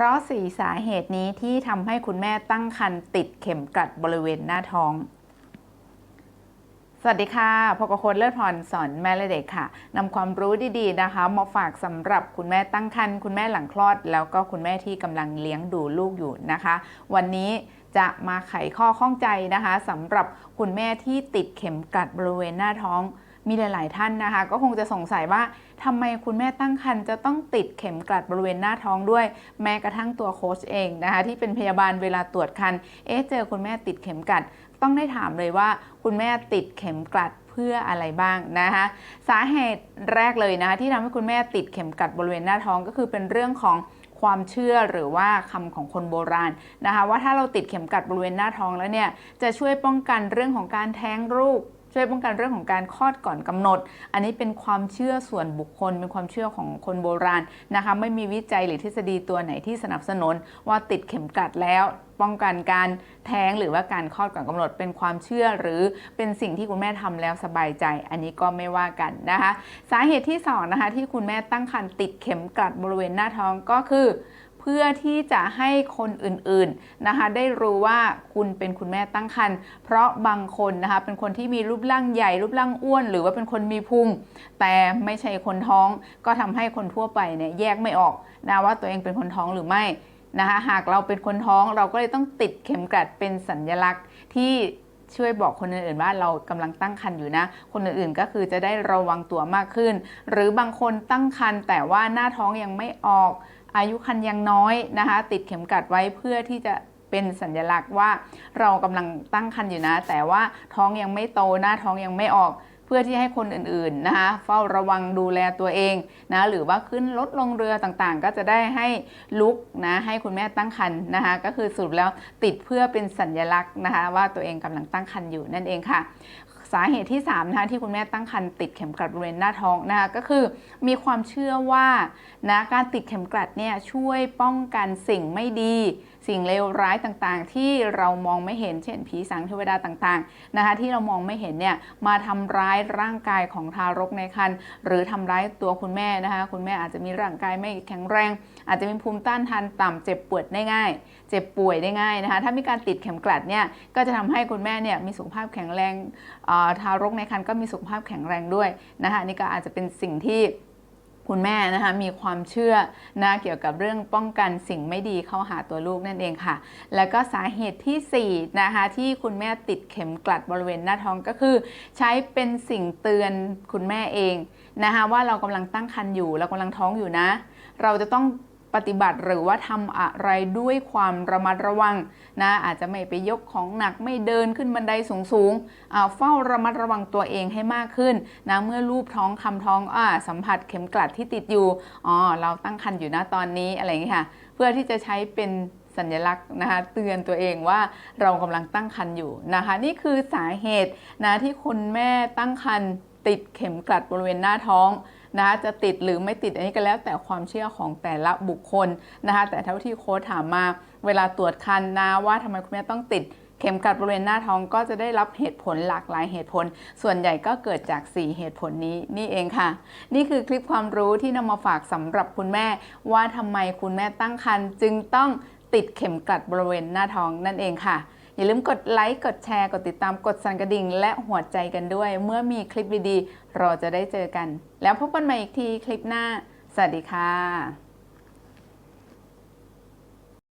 เพราะสี่สาเหตุนี้ที่ทำให้คุณแม่ตั้งครรภ์ติดเข็มกลัดบริเวณหน้าท้อง สวัสดีค่ะพกโคนเลิศพรสอนแม่และเด็กค่ะนำความรู้ดีๆนะคะ มาฝากสำหรับคุณแม่ตั้งครรภ์คุณแม่หลังคลอด แล้วก็คุณแม่ที่กำลังเลี้ยงดูลูกอยู่นะคะ วันนี้จะมาไขข้อข้องใจนะคะสำหรับคุณแม่ที่ติดเข็มกลัดบริเวณหน้าท้อง มีหลาย ๆ ท่านนะคะ ก็คงจะสงสัยว่าทำไมคุณแม่ตั้งครรภ์จะต้องติดเข็มกลัดบริเวณหน้าท้องด้วย แม้กระทั่งตัวโค้ชเองนะคะ ที่เป็นพยาบาลเวลาตรวจครรภ์เอ๊ะเจอคุณแม่ติดเข็มกลัด ต้องได้ถามเลยว่า คุณแม่ติดเข็มกลัดเพื่ออะไรบ้างนะคะสาเหตุแรกเลยนะคะที่ทำให้คุณแม่ติดเข็มกลัดบริเวณหน้าท้องก็คือเป็นเรื่องของความเชื่อหรือว่าคำของคนโบราณนะคะ ว่าถ้าเราติดเข็มกลัดบริเวณหน้าท้องแล้วเนี่ยจะช่วยป้องกันเรื่องของการแท้งลูก ช่วยป้องกันเรื่องของการคลอดก่อนกำหนด อันนี้เป็นความเชื่อส่วนบุคคล เป็นความเชื่อของคนโบราณนะคะไม่มีวิจัยหรือทฤษฎีตัวไหนที่สนับสนุน ว่าติดเข็มกลัดแล้วป้องกันการแท้งหรือว่าการคลอดก่อนกำหนดเป็นความเชื่อหรือเป็นสิ่งที่คุณแม่ทำแล้วสบายใจ อันนี้ก็ไม่ว่ากันนะคะ สาเหตุที่สองนะคะที่คุณแม่ตั้งครรภ์ติดเข็มกลัดบริเวณหน้าท้องก็คือ พื่อที่จะให้คนอื่นๆนะคะได้รู้ว่าคุณเป็นคุณแม่ตั้งครรภ์เพราะบางคนนะคะเป็นคนที่มีรูปร่างใหญ่รูปร่างอ้วน หรือว่าเป็นคนมีพุงแต่ไม่ใช่คนท้อง ก็ทำให้คนทั่วไปเนี่ยแยกไม่ออกนะว่าตัวเองเป็นคนท้องหรือไม่นะคะหากเราเป็นคนท้องเราก็เลยต้องติดเข็มกลัดเป็นสัญลักษณ์ที่ช่วยบอกคนอื่นๆว่าเรากำลังตั้งครรภ์อยู่นะ คนอื่นๆก็คือจะได้ระวังตัวมากขึ้น หรือบางคนตั้งครรภ์แต่ว่าหน้าท้องยังไม่ออก อายุคันยังน้อยนะคะ ติดเข็มกัดไว้เพื่อที่จะเป็นสัญลักษณ์ว่าเรากำลังตั้งครรภ์อยู่นะ แต่ว่าท้องยังไม่โตหน้าท้องยังไม่ออก เพื่อที่ให้คนอื่นๆนะคะ เฝ้าระวังดูแลตัวเองนะหรือว่าขึ้นรถลงเรือต่างๆ ก็จะได้ให้ลุกนะให้คุณแม่ตั้งครรภ์นะคะ ก็คือสรุปแล้วติดเพื่อเป็นสัญลักษณ์นะคะ ว่าตัวเองกำลังตั้งครรภ์อยู่นั่นเองค่ะ สาเหตุที่3นะคะที่คุณแม่ตั้งครรภ์ติดเข็มกลัดบริเวณหน้าท้องนะคะก็คือมีความเชื่อว่านะการติดเข็มกลัดเนี่ยช่วยป้องกันสิ่งไม่ดี สิ่งเลวร้ายต่างๆ ที่เรามองไม่เห็นเช่นผีสางเทวดาต่างๆนะคะที่เรามองไม่เห็นเนี่ยมาทำร้ายร่างกายของทารกในครรภ์หรือทำร้ายตัวคุณแม่นะคะคุณแม่อาจจะมีร่างกายไม่แข็งแรง อาจจะมีภูมิต้านทานต่ำเจ็บปวดได้ง่าย เจ็บป่วยได้ง่ายนะคะถ้ามีการติดเข็มกลัดเนี่ยก็จะทำให้คุณแม่เนี่ยมีสุขภาพแข็งแรงทารกในครรภ์ก็มีสุขภาพแข็งแรงด้วยนะคะนี่ก็อาจจะเป็นสิ่งที่ คุณแม่นะคะมีความเชื่อนะเกี่ยวกับเรื่องป้องกันสิ่งไม่ดีเข้าหาตัวลูกนั่นเองค่ะ แล้วก็สาเหตุที่4นะคะที่คุณแม่ติดเข็มกลัดบริเวณหน้าท้องก็คือ ใช้เป็นสิ่งเตือนคุณแม่เองนะคะว่าเรากำลังตั้งครรภ์อยู่เรากำลังท้องอยู่นะ เราจะต้อง ฏิบัติหรือว่าทำอะไรด้วยความระมัดระวังนะอาจจะไม่ไปยกของหนักไม่เดินขึ้นบันไดสูงๆอ่าเฝ้าระมัดระวังตัวเองให้มากขึ้นนะเมื่อรูปท้องคำท้องอ่าสัมผัสเข็มกลัดที่ติดอยู่อ๋อเราตั้งครรภ์อยู่นะตอนนี้อะไรอย่างนี้ค่ะ เพื่อที่จะใช้เป็นสัญลักษณ์นะคะเตือนตัวเองว่าเรากำลังตั้งครรภ์อยู่นะคะ นี่คือสาเหตุนะที่คุณแม่ตั้งครรภ์ติดเข็มกลัดบริเวณหน้าท้อง นะคะจะติดหรือไม่ติดอันนี้ก็แล้วแต่ความเชื่อของแต่ละบุคคลนะคะแต่เท่าที่โค้ชถามมาเวลาตรวจคันนะว่าทำไมคุณแม่ต้องติดเข็มกลัดบริเวณหน้าท้องก็จะได้รับเหตุผลหลากหลายเหตุผล ส่วนใหญ่ก็เกิดจาก 4 เหตุผลนี้นี่เองค่ะ นี่คือคลิปความรู้ที่นำมาฝากสำหรับคุณแม่ ว่าทำไมคุณแม่ตั้งครรภ์จึงต้องติดเข็มกลัดบริเวณหน้าท้องนั่นเองค่ะ อย่าลืมกดไลค์ กดแชร์ กดติดตาม กดสั่นกระดิ่ง และหัวใจกันด้วย เมื่อมีคลิปดีๆ เราจะได้เจอกัน แล้วพบกันใหม่อีกทีคลิปหน้า สวัสดีค่ะ